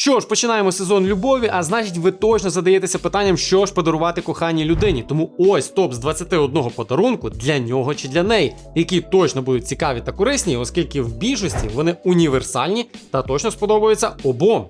Що ж, починаємо сезон любові, а значить, ви точно задаєтеся питанням, що ж подарувати коханій людині. Тому ось топ з 21 подарунку для нього чи для неї, які точно будуть цікаві та корисні, оскільки в більшості вони універсальні та точно сподобаються обом.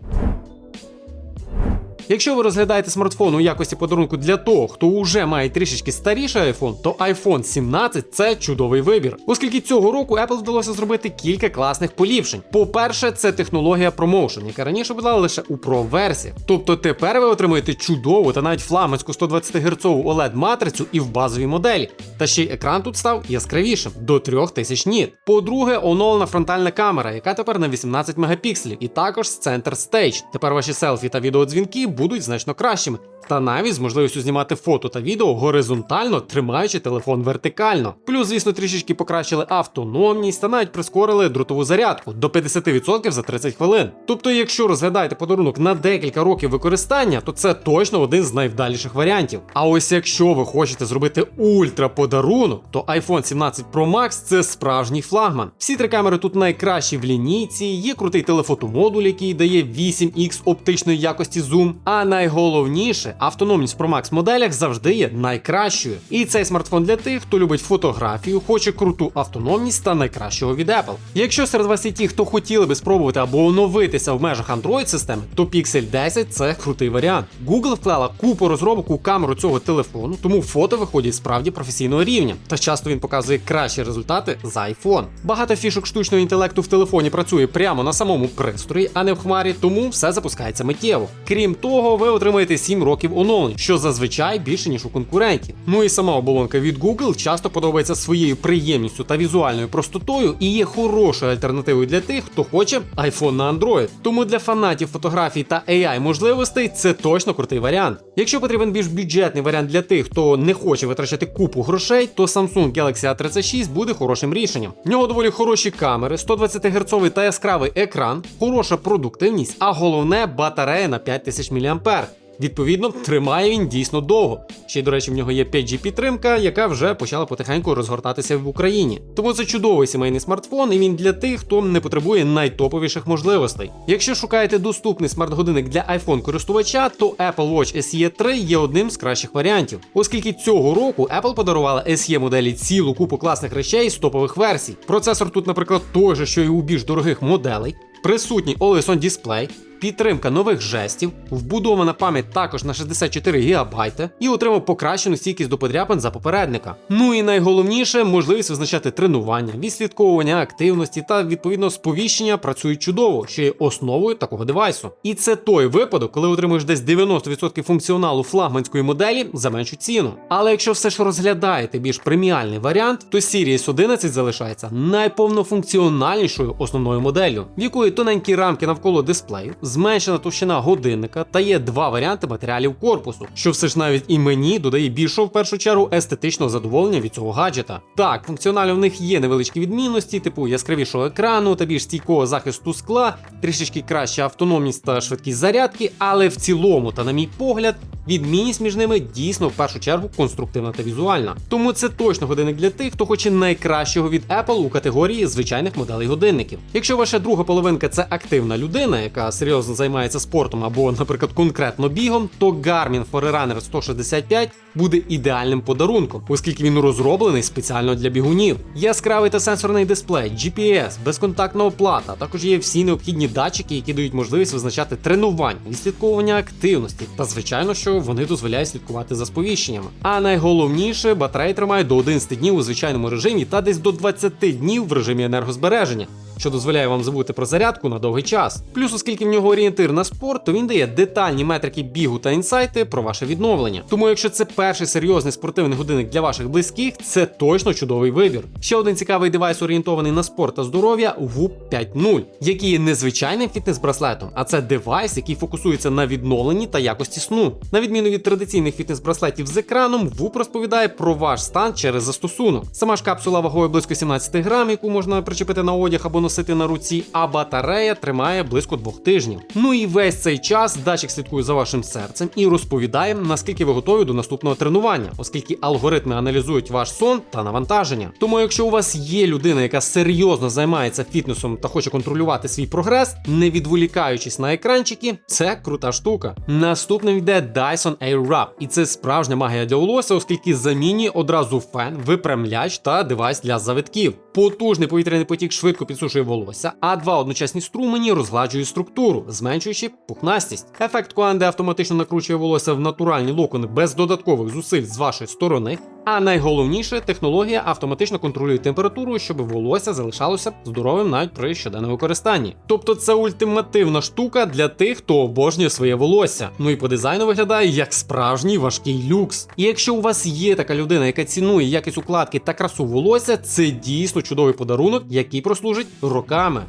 Якщо ви розглядаєте смартфон у якості подарунку для того, хто вже має трішечки старіший iPhone, то iPhone 17 це чудовий вибір, оскільки цього року Apple вдалося зробити кілька класних поліпшень. По-перше, це технологія ProMotion, яка раніше була лише у Pro версії. Тобто тепер ви отримуєте чудову та навіть флагманську 120 Гц oled матрицю і в базовій моделі. Та ще й екран тут став яскравішим до 3000 ніт. По-друге, оновлена фронтальна камера, яка тепер на 18 мегапікселів, і також Center Stage. Тепер ваші селфі та відеодзвінки будуть значно кращими. Та навіть з можливістю знімати фото та відео горизонтально, тримаючи телефон вертикально. Плюс, звісно, трішечки покращили автономність та навіть прискорили дротову зарядку до 50% за 30 хвилин. Тобто, якщо розглядаєте подарунок на декілька років використання, то це точно один з найвдаліших варіантів. А ось якщо ви хочете зробити ультра подарунок, то iPhone 17 Pro Max це справжній флагман. Всі три камери тут найкращі в лінійці, є крутий телефотомодуль, який дає 8х оптичної якості зум. А найголовніше, автономність в Pro Max моделях завжди є найкращою. І цей смартфон для тих, хто любить фотографію, хоче круту автономність та найкращого від Apple. Якщо серед вас є ті, хто хотіли би спробувати або оновитися в межах Android системи, то Pixel 10 це крутий варіант. Google вклала купу розробок у камеру цього телефону, тому фото виходять справді професійного рівня. Та часто він показує кращі результати за iPhone. Багато фішок штучного інтелекту в телефоні працює прямо на самому пристрої, а не в хмарі, тому все запускається миттєво. Крім того, ви отримаєте 7 років оновлень, що зазвичай більше ніж у конкурентів. Ну і сама оболонка від Google часто подобається своєю приємністю та візуальною простотою і є хорошою альтернативою для тих, хто хоче iPhone на Android. Тому для фанатів фотографій та AI можливостей це точно крутий варіант. Якщо потрібен більш бюджетний варіант для тих, хто не хоче витрачати купу грошей, то Samsung Galaxy A36 буде хорошим рішенням. В нього доволі хороші камери, 120 Гц та яскравий екран, хороша продуктивність, а головне батарея на 5000 мАh. Відповідно, тримає він дійсно довго. Ще й, до речі, в нього є 5G підтримка, яка вже почала потихеньку розгортатися в Україні. Тому це чудовий сімейний смартфон, і він для тих, хто не потребує найтоповіших можливостей. Якщо шукаєте доступний смарт-годинник для iPhone користувача, то Apple Watch SE 3 є одним з кращих варіантів, оскільки цього року Apple подарувала SE моделі цілу купу класних речей з топових версій. Процесор тут, наприклад, той же, що й у більш дорогих моделей, присутній Always On Display, підтримка нових жестів, вбудована пам'ять також на 64 ГБ і отримав покращену стійкість до подряпин за попередника. Ну і найголовніше можливість визначати тренування, відслідковування активності та відповідно сповіщення працюють чудово, що є основою такого девайсу. І це той випадок, коли отримуєш десь 90% функціоналу флагманської моделі за меншу ціну. Але якщо все ж розглядаєте більш преміальний варіант, то Series 11 залишається найповнофункціональнішою основною моделлю, в якої тоненькі рамки навколо дисплею зменшена товщина годинника та є два варіанти матеріалів корпусу, що все ж навіть і мені додає більшого в першу чергу естетичного задоволення від цього гаджета. Так, функціонально в них є невеличкі відмінності, типу яскравішого екрану та більш стійкого захисту скла, трішечки краща автономність та швидкість зарядки, але в цілому, та на мій погляд, відмінність між ними дійсно в першу чергу конструктивна та візуальна. Тому це точно годинник для тих, хто хоче найкращого від Apple у категорії звичайних моделей годинників. Якщо ваша друга половинка це активна людина, яка серйозно займається спортом або, наприклад, конкретно бігом, то Garmin Forerunner 165 буде ідеальним подарунком, оскільки він розроблений спеціально для бігунів. Яскравий та сенсорний дисплей, GPS, безконтактна оплата. Також є всі необхідні датчики, які дають можливість визначати тренування, відслідковування активності. Та звичайно, що вони дозволяють слідкувати за сповіщеннями. А найголовніше, батарея тримає до 11 днів у звичайному режимі та десь до 20 днів в режимі енергозбереження що дозволяє вам забути про зарядку на довгий час. Плюс, оскільки в нього орієнтир на спорт, то він дає детальні метрики бігу та інсайти про ваше відновлення. Тому, якщо це перший серйозний спортивний годинник для ваших близьких, це точно чудовий вибір. Ще один цікавий девайс орієнтований на спорт та здоров'я WUP 5.0, який є незвичайним фітнес-браслетом, а це девайс, який фокусується на відновленні та якості сну. На відміну від традиційних фітнес-браслетів з екраном, WUP розповідає про ваш стан через застосунок. Сама ж капсула вагою близько 17 грам, яку можна причепити на одяг або носити на руці, а батарея тримає близько двох тижнів. Ну і весь цей час датчик слідкує за вашим серцем і розповідає, наскільки ви готові до наступного тренування, оскільки алгоритми аналізують ваш сон та навантаження. Тому, якщо у вас є людина, яка серйозно займається фітнесом та хоче контролювати свій прогрес, не відволікаючись на екранчики, це крута штука. Наступним йде Dyson Airwrap, і це справжня магія для волосся, оскільки замінює одразу фен, випрямляч та девайс для завитків. Потужний повітряний потік швидко підсушує волосся, а два одночасні струмені розгладжують структуру, зменшуючи пухнастість. Ефект Куанде автоматично накручує волосся в натуральні локони без додаткових зусиль з вашої сторони. А найголовніше, технологія автоматично контролює температуру, щоб волосся залишалося здоровим навіть при щоденному використанні. Тобто це ультимативна штука для тих, хто обожнює своє волосся. Ну і по дизайну виглядає як справжній важкий люкс. І якщо у вас є така людина, яка цінує якість укладки та красу волосся, це дійсно чудовий подарунок, який прослужить роками.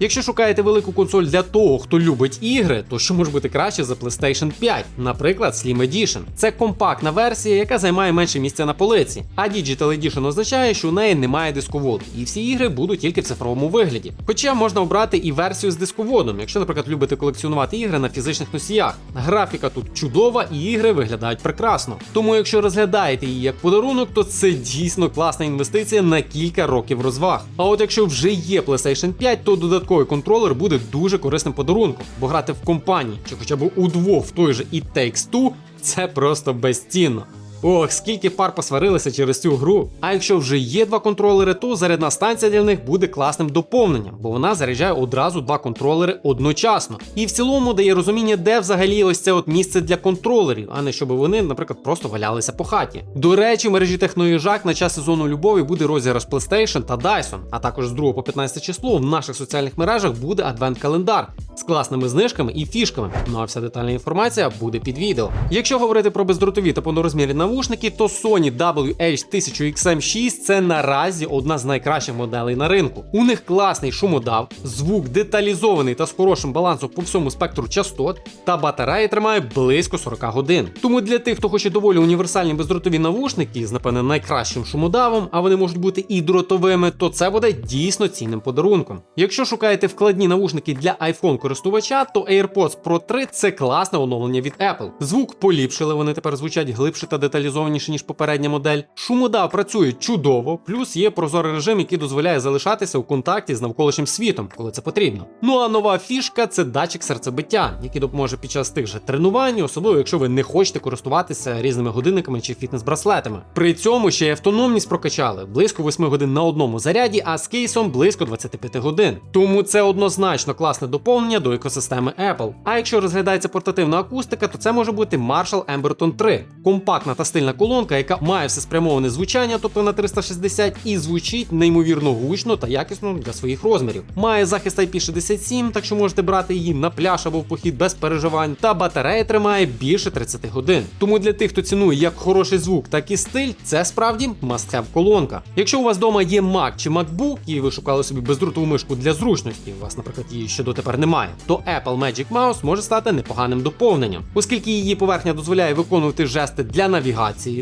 Якщо шукаєте велику консоль для того, хто любить ігри, то що може бути краще за PlayStation 5, наприклад, Slim Edition. Це компактна версія, яка займає менше місця на полиці. А Digital Edition означає, що у неї немає дисководу, і всі ігри будуть тільки в цифровому вигляді. Хоча можна обрати і версію з дисководом, якщо, наприклад, любите колекціонувати ігри на фізичних носіях. Графіка тут чудова, і ігри виглядають прекрасно. Тому, якщо розглядаєте її як подарунок, то це дійсно класна інвестиція на кілька років розваг. А от якщо вже є PlayStation 5, то додатково додатковий контролер буде дуже корисним подарунком, бо грати в компанії чи хоча б удвох в той же It Takes Two – це просто безцінно. Ох, скільки пар посварилися через цю гру. А якщо вже є два контролери, то зарядна станція для них буде класним доповненням, бо вона заряджає одразу два контролери одночасно. І в цілому дає розуміння, де взагалі ось це от місце для контролерів, а не щоб вони, наприклад, просто валялися по хаті. До речі, в мережі техноїжак на час сезону любові буде розіграш PlayStation та Dyson, а також з 2 по 15 число в наших соціальних мережах буде адвент-календар з класними знижками і фішками. Ну а вся детальна інформація буде під відео. Якщо говорити про бездротові та повнорозмірні навушники, то Sony WH-1000XM6 це наразі одна з найкращих моделей на ринку. У них класний шумодав, звук деталізований та з хорошим балансом по всьому спектру частот, та батарея тримає близько 40 годин. Тому для тих, хто хоче доволі універсальні бездротові навушники з, напевне, найкращим шумодавом, а вони можуть бути і дротовими, то це буде дійсно цінним подарунком. Якщо шукаєте вкладні навушники для iPhone користувача, то AirPods Pro 3 це класне оновлення від Apple. Звук поліпшили, вони тепер звучать глибше та деталізованіше, ніж попередня модель. Шумодав працює чудово, плюс є прозорий режим, який дозволяє залишатися у контакті з навколишнім світом, коли це потрібно. Ну а нова фішка це датчик серцебиття, який допоможе під час тих же тренувань, особливо якщо ви не хочете користуватися різними годинниками чи фітнес-браслетами. При цьому ще й автономність прокачали близько 8 годин на одному заряді, а з кейсом близько 25 годин. Тому це однозначно класне доповнення до екосистеми Apple. А якщо розглядається портативна акустика, то це може бути Marshall Emberton 3. Компактна та стильна колонка, яка має все спрямоване звучання, тобто на 360, і звучить неймовірно гучно та якісно для своїх розмірів. Має захист IP67, так що можете брати її на пляж або в похід без переживань. Та батарея тримає більше 30 годин. Тому для тих, хто цінує як хороший звук, так і стиль, це справді must-have колонка. Якщо у вас вдома є Mac чи MacBook, і ви шукали собі бездротову мишку для зручності, у вас, наприклад, її ще дотепер немає, то Apple Magic Mouse може стати непоганим доповненням, оскільки її поверхня дозволяє виконувати жести для навігації,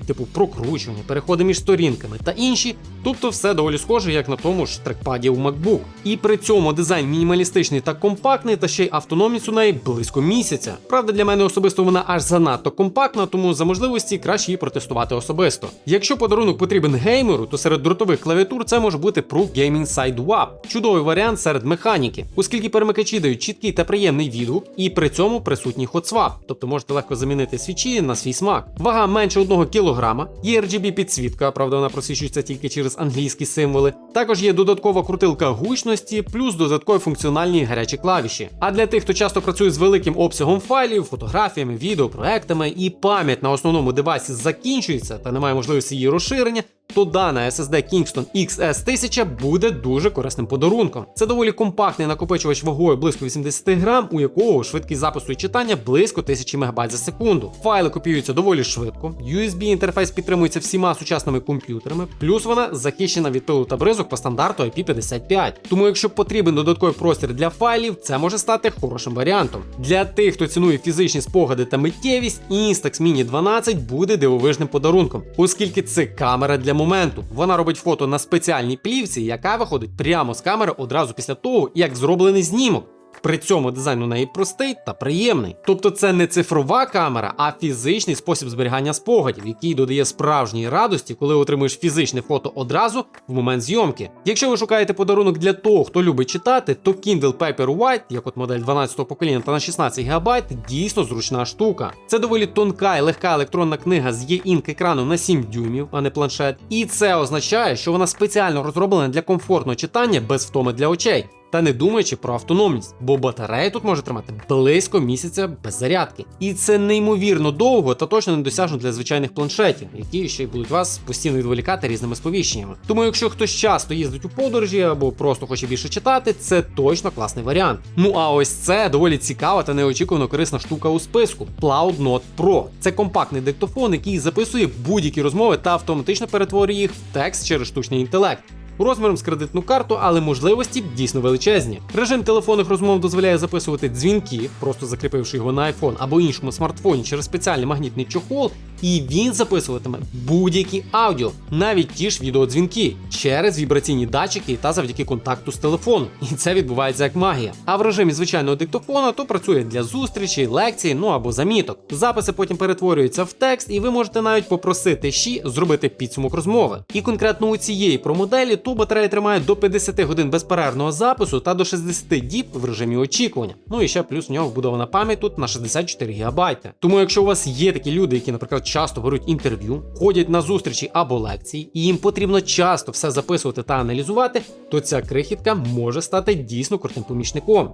типу прокручування, переходи між сторінками та інші. Тобто все доволі схоже, як на тому ж трекпаді у MacBook. І при цьому дизайн мінімалістичний та компактний, та ще й автономність у неї близько місяця. Правда, для мене особисто вона аж занадто компактна, тому за можливості краще її протестувати особисто. Якщо подарунок потрібен геймеру, то серед дротових клавіатур це може бути Proof Gaming Sidewap. чудовий варіант серед механіки, оскільки перемикачі дають чіткий та приємний відгук, і при цьому присутній хотсвап, тобто можете легко замінити свічі на свій смак. Вага менше 1 кг, є RGB підсвітка, правда, вона просвічується тільки через англійські символи. Також є додаткова крутилка гучності, плюс додаткові функціональні гарячі клавіші. А для тих, хто часто працює з великим обсягом файлів, фотографіями, відео, проектами, і пам'ять на основному девайсі закінчується та немає можливості її розширення, то дана SSD Kingston XS1000 буде дуже корисним подарунком. Це доволі компактний накопичувач вагою близько 80 грам, у якого швидкість запису і читання близько 1000 МБ за секунду. Файли копіюються доволі швидко. USB інтерфейс підтримується всіма сучасними комп'ютерами, плюс вона захищена від пилу та бризок по стандарту IP55. Тому, якщо потрібен додатковий простір для файлів, це може стати хорошим варіантом. Для тих, хто цінує фізичні спогади та миттєвість, Instax Mini 12 буде дивовижним подарунком, оскільки це камера для моменту. Вона робить фото на спеціальній плівці, яка виходить прямо з камери одразу після того, як зроблений знімок. При цьому дизайн у неї простий та приємний. Тобто це не цифрова камера, а фізичний спосіб зберігання спогадів, який додає справжньої радості, коли отримуєш фізичне фото одразу в момент зйомки. Якщо ви шукаєте подарунок для того, хто любить читати, то Kindle Paperwhite, як от модель 12-го покоління та на 16 ГБ, дійсно зручна штука. Це доволі тонка і легка електронна книга з e-ink екраном на 7 дюймів, а не планшет. І це означає, що вона спеціально розроблена для комфортного читання без втоми для очей та не думаючи про автономність, бо батарея тут може тримати близько місяця без зарядки. І це неймовірно довго та точно недосяжно для звичайних планшетів, які ще й будуть вас постійно відволікати різними сповіщеннями. Тому, якщо хтось часто їздить у подорожі або просто хоче більше читати, це точно класний варіант. Ну а ось це доволі цікава та неочікувано корисна штука у списку Cloud Note Pro. Це компактний диктофон, який записує будь-які розмови та автоматично перетворює їх в текст через штучний інтелект розміром з кредитну карту, але можливості дійсно величезні. Режим телефонних розмов дозволяє записувати дзвінки, просто закріпивши його на iPhone або іншому смартфоні через спеціальний магнітний чохол, і він записуватиме будь-які аудіо, навіть ті ж відеодзвінки, через вібраційні датчики та завдяки контакту з телефону. І це відбувається як магія. А в режимі звичайного диктофона то працює для зустрічей, лекцій, ну або заміток. Записи потім перетворюються в текст, і ви можете навіть попросити Ші зробити підсумок розмови. І конкретно у цієї промоделі то батарея тримає до 50 годин безперервного запису та до 60 діб в режимі очікування. Ну і ще плюс в нього вбудована пам'ять тут на 64 ГБ. Тому якщо у вас є такі люди, які, наприклад, часто беруть інтерв'ю, ходять на зустрічі або лекції, і їм потрібно часто все записувати та аналізувати, то ця крихітка може стати дійсно крутим помічником.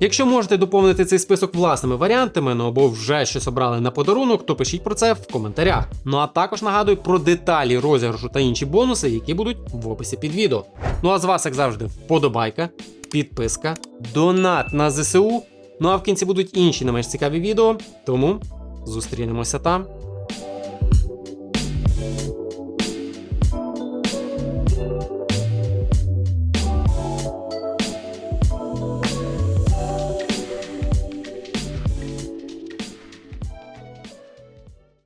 Якщо можете доповнити цей список власними варіантами, ну або вже щось обрали на подарунок, то пишіть про це в коментарях. Ну а також нагадую про деталі розіграшу та інші бонуси, які будуть в описі під відео. Ну а з вас, як завжди, вподобайка, підписка, донат на ЗСУ. Ну а в кінці будуть інші не менш цікаві відео. Тому зустрінемося там.